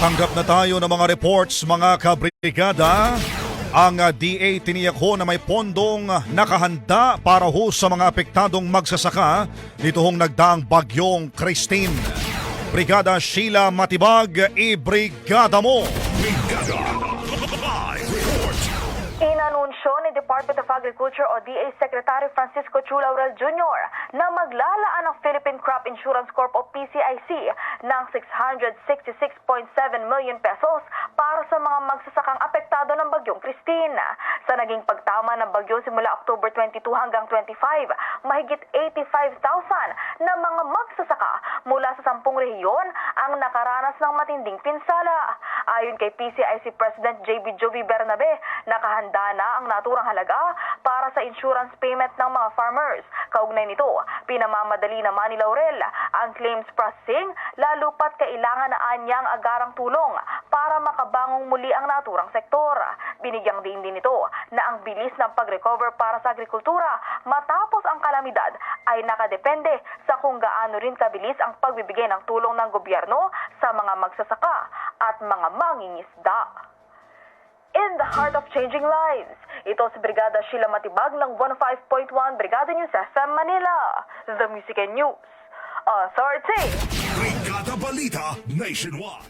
Tanggap na tayo ng mga reports mga kabrigada. Ang ah, DA tiniyak ho na may pondong nakahanda para ho sa mga apektadong magsasaka dito hong nagdaang bagyong Christine. Brigada Sheila Matibag, i-brigada mo! Brigada. Inanunsyo ni Department of Agriculture o DA Secretary Francisco Chu Jr. na maglalaan ang Philippine Crop Insurance Corp o PCIC ng 666.7 million pesos para sa mga magsasakang apektado ng bagyong Christine. Sa naging pagtama ng bagyo simula October 22 hanggang 25, mahigit 85,000 na mga magsasaka mula sa 10 rehiyon ang nakaranas ng matinding pinsala. Ayon kay PCIC President JB Jovi Bernabe, nakahanda na ang naturang halaga para sa insurance payment ng mga farmers. Kaugnay nito, pinamamadali naman ni Laurel ang claims processing lalo pat kailangan na anyang agarang tulong para makabangong muli ang naturang sektor. Binigyang din din nito na ang bilis ng pag-recover para sa agrikultura matapos ang kalamidad ay nakadepende sa kung gaano rin kabilis ang pagbibigay ng tulong ng gobyerno sa mga magsasaka at mga mangingisda. In the heart of changing lives, ito si Brigada Sheila Matibag ng 15.1 Brigada News FM Manila, The Music and News Authority. Brigada Balita Nationwide.